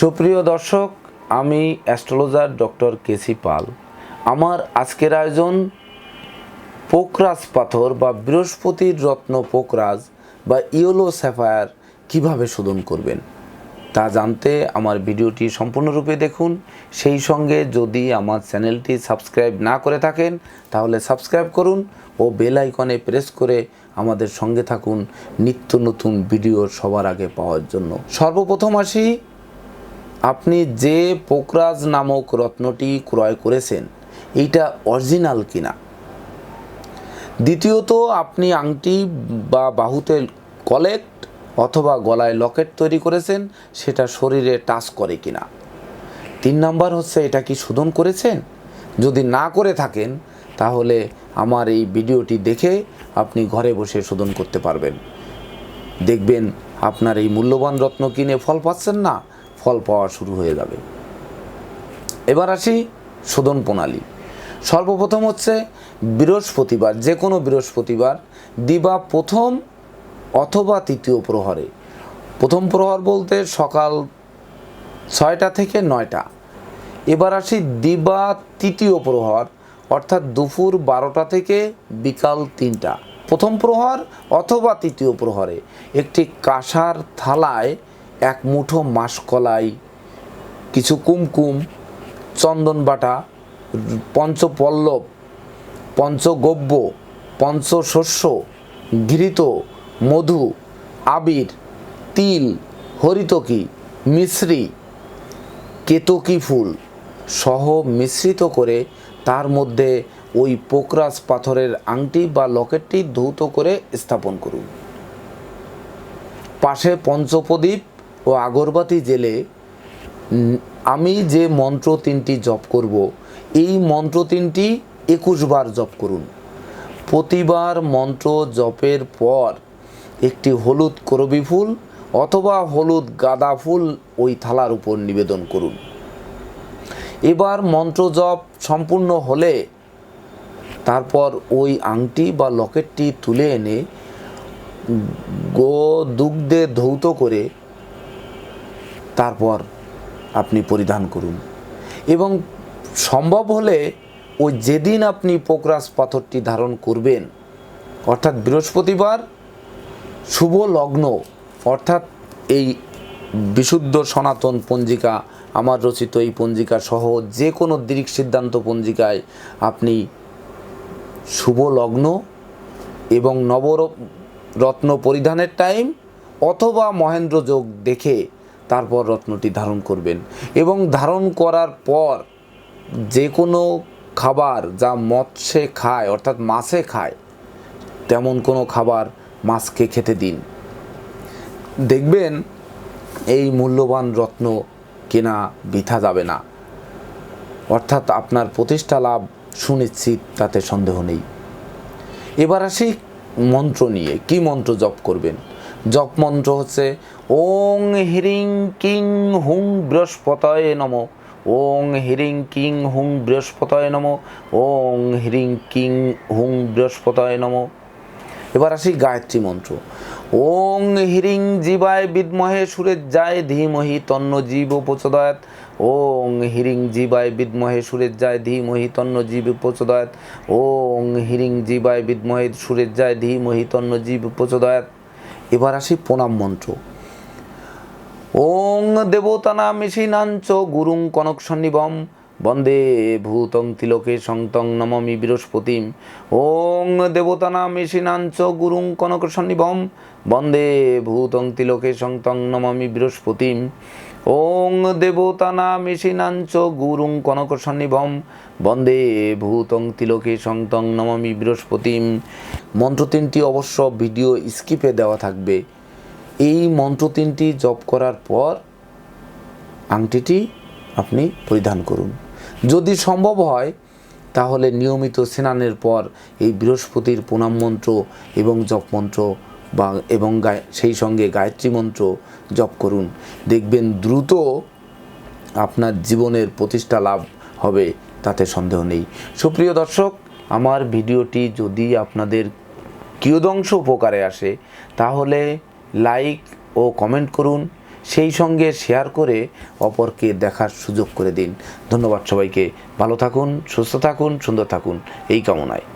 সুপ্রিয় দর্শক, আমি অ্যাস্ট্রোলজার ডক্টর কেসি পাল। আমার আজকের আয়োজন পোকরাজ পাথর বা বৃহস্পতির রত্ন পোকরাজ বা ইয়োলো স্যাফায়ার কীভাবে শোধন করবেন, তা জানতে আমার ভিডিওটি সম্পূর্ণরূপে দেখুন। সেই সঙ্গে যদি আমার চ্যানেলটি সাবস্ক্রাইব না করে থাকেন, তাহলে সাবস্ক্রাইব করুন ও বেল আইকনে প্রেস করে আমাদের সঙ্গে থাকুন নিত্য নতুন ভিডিও সবার আগে পাওয়ার জন্য। সর্বপ্রথম আসি আপনি যে পোকরাজ নামক রত্নটি ক্রয় করেছেন, এইটা অরিজিনাল কিনা? দ্বিতীয়ত, আপনি আংটি বা বাহুতে কলেক্ট অথবা গলায় লকেট তৈরি করেছেন, সেটা শরীরে টাচ করে কিনা? তিন নাম্বার হচ্ছে, এটা কি শোধন করেছেন? যদি না করে থাকেন, তাহলে আমার এই ভিডিওটি দেখে আপনি ঘরে বসে শোধন করতে পারবেন। দেখবেন আপনার এই মূল্যবান রত্ন কিনে ফল পাচ্ছেন না ফল পাওয়া শুরু হয়ে যাবে। এবার আসি শোধন প্রণালী। সর্বপ্রথম হচ্ছে বৃহস্পতিবার, যে কোনো বৃহস্পতিবার, দিবা প্রথম অথবা তৃতীয় প্রহরে। প্রথম প্রহর বলতে সকাল ছয়টা থেকে নয়টা। এবার আসি দিবা তৃতীয় প্রহর, অর্থাৎ দুপুর বারোটা থেকে বিকাল তিনটা। প্রথম প্রহর অথবা তৃতীয় প্রহরে। একটি কাঁসার থালায় এক মুঠো মাসকলাই, কিছু কুমকুম চন্দন বাটা পঞ্চপল্লব, পঞ্চগব্য, পঞ্চশস্য ঘৃত মধু, আবির, তিল, হরিতকি, মিশ্রি, কেতকী ফুল সহ মিশ্রিত করে তার মধ্যে ওই পোকরাজ পাথরের আংটি বা লকেটটি ধৌত করে স্থাপন করুন। পাশে পঞ্চপ্রদীপ ও আগরবাতি জেলে আমি যে মন্ত্র তিনটি জপ করব, এই মন্ত্র তিনটি একুশ বার জপ করুন। প্রতিবার মন্ত্র জপের পর একটি হলুদ করবি ফুল অথবা হলুদ গাঁদা ফুল ওই থালার উপর নিবেদন করুন। এবার মন্ত্র জপ সম্পূর্ণ হলে তারপর ওই আংটি বা লকেটটি তুলে এনে গো দুগ্ধে ধৌত করে তারপর আপনি পরিধান করুন। এবং সম্ভব হলে ওই যেদিন আপনি পোকরাস পাথরটি ধারণ করবেন, অর্থাৎ বৃহস্পতিবার, শুভ লগ্ন, অর্থাৎ এই বিশুদ্ধ সনাতন পঞ্জিকা, আমার রচিত এই পঞ্জিকা সহ যে কোনো দৃক সিদ্ধান্ত পঞ্জিকায় আপনি শুভ লগ্ন এবং নবর রত্ন পরিধানের টাইম অথবা মহেন্দ্র যোগ দেখে তারপর রত্নটি ধারণ করবেন। এবং ধারণ করার পর যে কোনো খাবার যা মৎস্যে খায়, অর্থাৎ মাছে খায়, তেমন কোনো খাবার মাছকে খেতে দিন। দেখবেন এই মূল্যবান রত্ন কেনা বৃথা যাবে না। অর্থাৎ আপনার প্রতিষ্ঠা লাভ সুনিশ্চিত, তাতে সন্দেহ নেই। এবার আসি মন্ত্র নিয়ে। কি মন্ত্র জপ করবেন? জপ মন্ত্র হচ্ছে, ওং হিরিং কিং হুং বৃহস্পতয়ে নম, ওং হিরিং কিং হুং বৃহস্পতয়ে নম, ওং হিরিং কিং হুং বৃহস্পতয়ে নম। এবার আসি গায়ত্রী মন্ত্র, ওং হিরিং জীবায় বিদ্মহে সুরের যায় ধীমহি তন্ন জীব প্রচোদয়াত ওং হিরিং জীবায় বিদ্মহে সুরের যায় ধীমহি তন্ন জীব প্রচোদয়াত ওং হিরিং জীবায় বিদ্মহে সুরের যায় ধীমহি তন্ন জীব প্রচোদয়াত এবার আসি প্রণাম মন্ত্র। ওং দেবতানা মিশিনাঞ্চ গুরুং কনক সন্নিবম, বন্দে ভূতং তিলকে সংতং নমমি বৃহস্পতিম। ওং দেবতানা মিশিনাঞ্চ গুরুং কনক সন্নিবম, বন্দে ভূতং তিলকে সংতং নমমি বৃহস্পতিম। ওং দেবতানা মিশিনাঞ্চ গুরুং কনক সন্নিভম বন্দে ভূতং তিলকে সংতং নমমি বৃহস্পতিম। মন্ত্র তিনটি অবশ্য ভিডিও স্কিপে দেওয়া থাকবে। এই মন্ত্র তিনটি জপ করার পর আংটিটি আপনি পরিধান করুন। যদি সম্ভব হয়, তাহলে নিয়মিত স্নানের পর এই বৃহস্পতির প্রণাম মন্ত্র এবং জপ মন্ত্র বা এবং সেই সঙ্গে গায়ত্রী মন্ত্র জপ করুন। দেখবেন দ্রুত আপনার জীবনের প্রতিষ্ঠা লাভ হবে। তাতে সন্দেহ নেই। সুপ্রিয় দর্শক, আমার ভিডিওটি যদি আপনাদের কিয়দংশ উপকারে আসে, তাহলে লাইক ও কমেন্ট করুন, সেই সঙ্গে শেয়ার করে অপরকে দেখার সুযোগ করে দিন। ধন্যবাদ সবাইকে। ভালো থাকুন, সুস্থ থাকুন, সুন্দর থাকুন। এই কামনায়।